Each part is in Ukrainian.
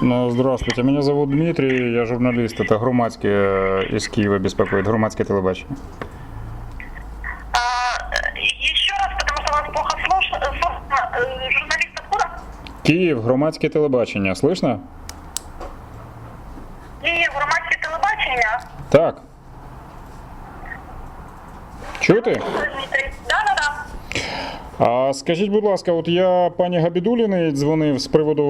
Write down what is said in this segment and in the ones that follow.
Ну, здравствуйте, меня зовут Дмитрий, я журналист, это громадский э, из Киева беспокоит, громадское телебачение. А, э, еще раз, потому что вас плохо слуш- э, слышно. Э, Журналист откуда? Киев, громадське телебачення, слышно? Київ, громадське телебачення. Так. Чути? Дмитрий. А скажіть, будь ласка, от я пані Габідуліної дзвонив з приводу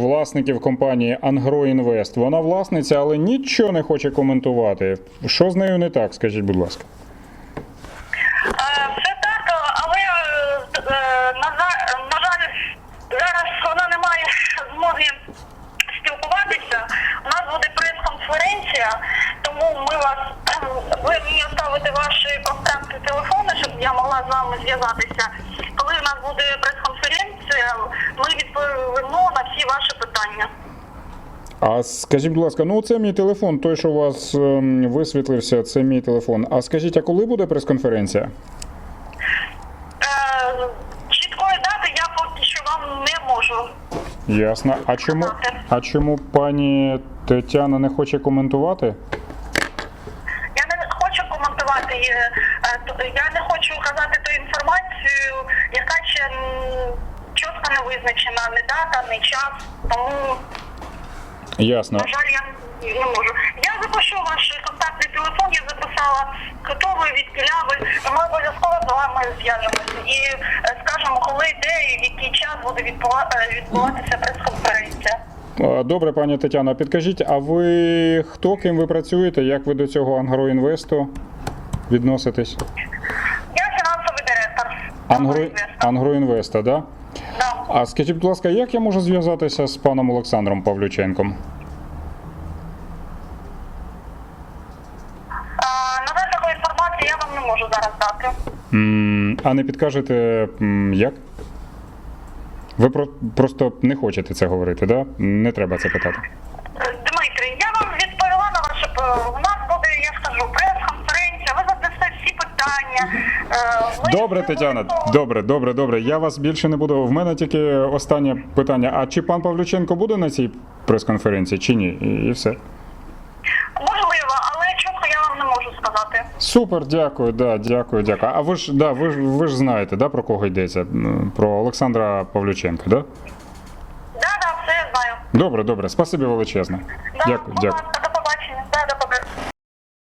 власників компанії Ангро Інвест. Вона власниця, але нічого не хоче коментувати. Що з нею не так, скажіть, будь ласка. Е, Все так, але е, на жаль, зараз вона не має змоги спілкуватися. У нас буде прес-конференція, тому ми вас ви мені оставите ваші контакти телефону, щоб я могла з вами зв'язатися. Буде прес-конференція, ми відповімо на всі ваші питання. А скажіть, будь ласка, ну це мій телефон, той, що у вас ем, висвітлився, це мій телефон. А скажіть, а коли буде прес-конференція? Е, Чіткої дати я поки що вам не можу. Ясно. А чому, а чому пані Тетяна не хоче коментувати? Я не хочу коментувати. е, Я не хочу казати ту інформацію, яка ще чітко не визначена, не дата, не час. Тому, Ясно. на жаль, я не можу. Я запишу ваш контактний телефон, я записала, хто ви, від ви. Ми обов'язково з вами зв'яжемося і е, скажемо, коли, де і в який час буде е, відбуватися прес-конференція. Добре, пані Тетяна, підкажіть, а ви хто ким ви працюєте? Як ви до цього Ангроінвесту відноситесь? Я фінансовий директор. Ангро... Ангроінвеста, да? Да. А скажіть, будь ласка, як я можу зв'язатися з паном Олександром Павлюченком? На жаль, такої інформації я вам не можу зараз дати. М, А не підкажете, м, як? Ви про... просто не хочете це говорити, да? Не треба це питати. Добре, Тетяна, добре, добре, добре. Я вас більше не буду. В мене тільки останнє питання. А чи пан Павлюченко буде на цій прес-конференції, чи ні? І, і все. Можливо, але чітко я вам не можу сказати. Супер, дякую, да, дякую, дякую. А ви ж да, ви ж ви ж знаєте, да, про кого йдеться? Про Олександра Павлюченка, да? Да, да, все я знаю. Добре, добре, спасибі величезне. Да, Дякую, дякую.